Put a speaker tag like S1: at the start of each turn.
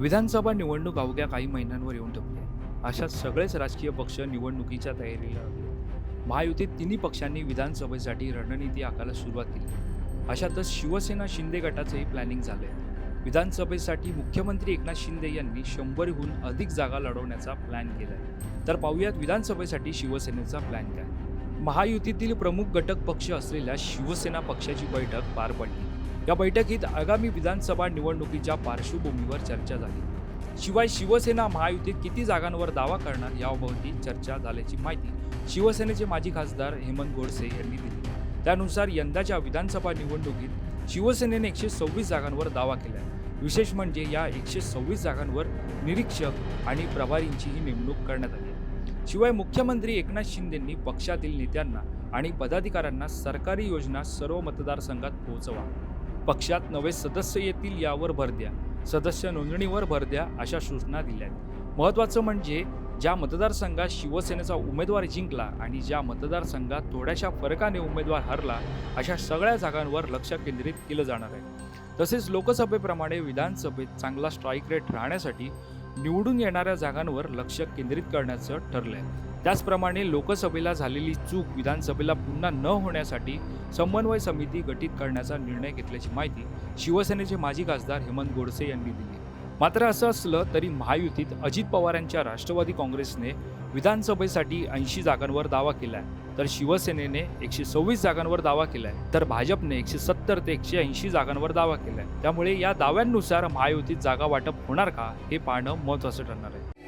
S1: विधानसभा निवडणूक अवघ्या काही महिन्यांवर येऊन ठेवली अशा अशात सगळेच राजकीय पक्ष निवडणुकीच्या तयारीला लागले महायुतीत तिन्ही पक्षांनी विधानसभेसाठी रणनीती आखायला सुरुवात केली अशातच शिवसेना शिंदे गटाचंही प्लॅनिंग झालंय. विधानसभेसाठी मुख्यमंत्री एकनाथ शिंदे यांनी शंभरहून अधिक जागा लढवण्याचा प्लॅन केलाय. तर पाहूयात विधानसभेसाठी शिवसेनेचा प्लॅन काय? महायुतीतील प्रमुख घटक पक्ष असलेल्या शिवसेना पक्षाची बैठक पार पडली. या बैठकीत आगामी विधानसभा निवडणुकीच्या पार्श्वभूमीवर चर्चा झाली. शिवाय शिवसेना महायुतीत किती जागांवर दावा करणार याबाबतही चर्चा झाल्याची माहिती शिवसेनेचे माजी खासदार हेमंत गोडसे यांनी दिली. त्यानुसार यंदाच्या विधानसभा निवडणुकीत शिवसेनेने एकशे सव्वीस जागांवर दावा केला विशेष म्हणजे या एकशे सव्वीस जागांवर निरीक्षक आणि प्रभारींचीही नेमणूक करण्यात आली शिवाय मुख्यमंत्री एकनाथ शिंदेंनी पक्षातील नेत्यांना आणि पदाधिकाऱ्यांना सरकारी योजना सर्व मतदारसंघात पोहोचवा पक्षात नवे सदस्य येतील यावर भर द्या. सदस्य नोंदणीवर भर द्या अशा सूचना दिल्या आहेत महत्त्वाचं म्हणजे ज्या मतदारसंघात शिवसेनेचा उमेदवार जिंकला आणि ज्या मतदारसंघात थोड्याशा फरकाने उमेदवार हरला अशा सगळ्या जागांवर लक्ष केंद्रित केलं जाणार आहे. तसेच लोकसभेप्रमाणे विधानसभेत चांगला स्ट्राईक रेट राहण्यासाठी निवडून येणाऱ्या जागांवर लक्ष केंद्रित करण्याचं ठरलंय. त्याचप्रमाणे लोकसभेला झालेली चूक विधानसभेला पुन्हा न होण्यासाठी समन्वय समिती गठीत करण्याचा निर्णय घेतल्याची माहिती शिवसेनेचे माजी खासदार हेमंत गोडसे यांनी दिली. मात्र असं असलं तरी महायुतीत अजित पवार यांच्या राष्ट्रवादी काँग्रेसने विधानसभेसाठी ऐंशी जागांवर दावा केलाय. तर शिवसेनेने एकशे सव्वीस जागांवर दावा केलाय तर भाजपने एकशे सत्तर ते एकशे ऐंशी जागांवर दावा केलाय. त्यामुळे या दाव्यांनुसार महायुतीत जागा वाटप होणार का हे पाहणं महत्वाचं ठरणार आहे.